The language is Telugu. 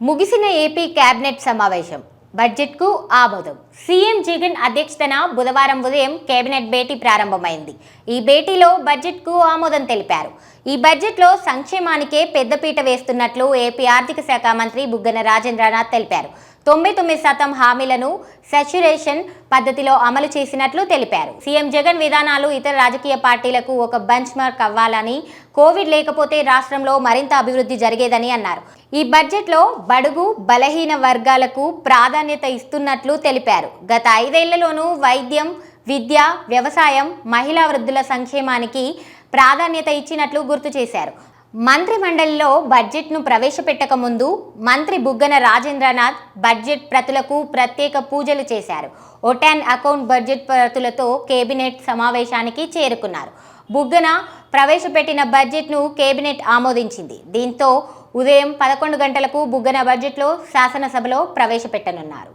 ముగిసిన ఏపీ కేబినెట్ సమావేశం. బడ్జెట్కు ఆమోదం. సీఎం జగన్ అధ్యక్షతన బుధవారం ఉదయం కేబినెట్ భేటీ ప్రారంభమైంది. ఈ భేటీలో బడ్జెట్కు ఆమోదం తెలిపారు. ఈ బడ్జెట్లో సంక్షేమానికే పెద్దపీట వేస్తున్నట్లు ఏపీ ఆర్థిక శాఖ మంత్రి బుగ్గన రాజేంద్రనాథ్ తెలిపారు. తొంభై తొమ్మిది శాతం హామీలను సచ్యురేషన్ పద్ధతిలో అమలు చేసినట్లు తెలిపారు. సీఎం జగన్ విధానాలు ఇతర రాజకీయ పార్టీలకు ఒక బెంచ్ మార్క్ అవ్వాలని కోవిడ్ లేకపోతే రాష్ట్రంలో మరింత అభివృద్ధి జరిగేదని అన్నారు. ఈ బడ్జెట్లో బడుగు బలహీన వర్గాలకు ప్రాధాన్యత ఇస్తున్నట్లు తెలిపారు. గత ఐదేళ్ళలోనూ వైద్యం విద్య వ్యవసాయం మహిళా వృద్ధుల సంక్షేమానికి ప్రాధాన్యత ఇచ్చినట్లు గుర్తు చేశారు. మంత్రి మండలిలో బడ్జెట్ను ప్రవేశపెట్టక ముందు మంత్రి బుగ్గన రాజేంద్రనాథ్ బడ్జెట్ ప్రతులకు ప్రత్యేక పూజలు చేశారు. ఒటాన్ అకౌంట్ బడ్జెట్ ప్రతులతో కేబినెట్ సమావేశానికి చేరుకున్నారు. బుగ్గన ప్రవేశపెట్టిన బడ్జెట్ను కేబినెట్ ఆమోదించింది. దీంతో ఉదయం పదకొండు గంటలకు బుగ్గన బడ్జెట్లో శాసనసభలో ప్రవేశపెట్టనున్నారు.